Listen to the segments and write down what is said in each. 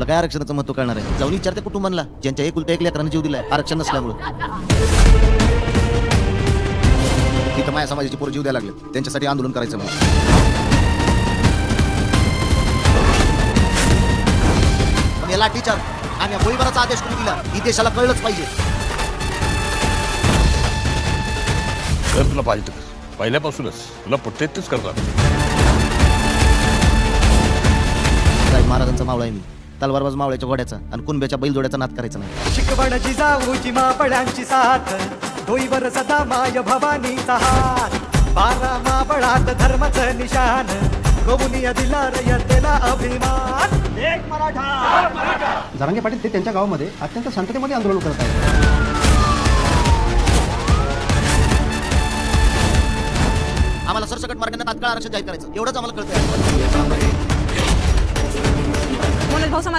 तुला काय आरक्षणाचं महत्त्व कळणार आहे? जाऊन विचारते कुटुंबांना. ज्यांच्या एकुलत्या एक लेकरांना जीव दिलाय. आरक्षण नसल्यामुळं. तिथं माझ्या समाजाची पोरं जीव द्यायला लागले त्यांच्यासाठी आंदोलन करायचं मला पण याला टीचर आणि या गोळीबाराचा आदेश कोणी दिला ही देशाला कळलंच पाहिजे. कर तुला पाहिजे तर. पहिल्यापासूनच. तुला पटते तेच करतात साहेब महाराजांचा मावळा आहे मी. तलवारबाज मावळ्याच्या घोड्याचा आणि कुणब्याच्या बैलजोड्याचा नाद करायचा नाही. शिकवण जिजाऊची मापड्यांची साथ डोईवर सदा माय भवानीचा हात. बारा मापळात धर्माचं निशान कवुनिया दिला रयतेला अभिमान. एक मराठा. जरांगे पाटील ते त्यांच्या गावामध्ये अत्यंत शांततेमध्ये आंदोलन करत आहेत. आम्हाला सरसकट मार्गाने तात्काळ आरक्षण जाहीर करायचं. एवढंच आम्हाला कळतंय.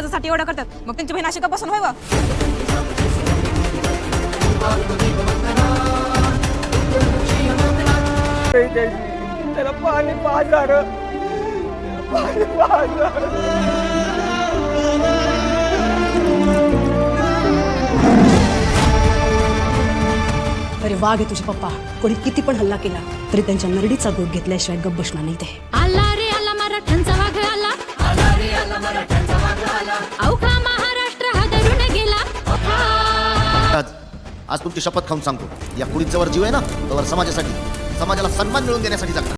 समाजासाठी एवढं करतात. मग त्यांची बहीण अशी का बसून व्हावं त्याला पाणी पाजार पाणी पाजार अरे वाघ आहे तुझे पप्पा. कोणी किती पण हल्ला केला तरी त्यांच्या नरडीचा गोट घेतल्याशिवाय गप्प बसणार नाही ते. आज तुमची शपथ खाऊन सांगतो. या कुडीत जवळ जीव आहे ना त्यावर समाजासाठी समाजाला सन्मान मिळवून देण्यासाठी जगणार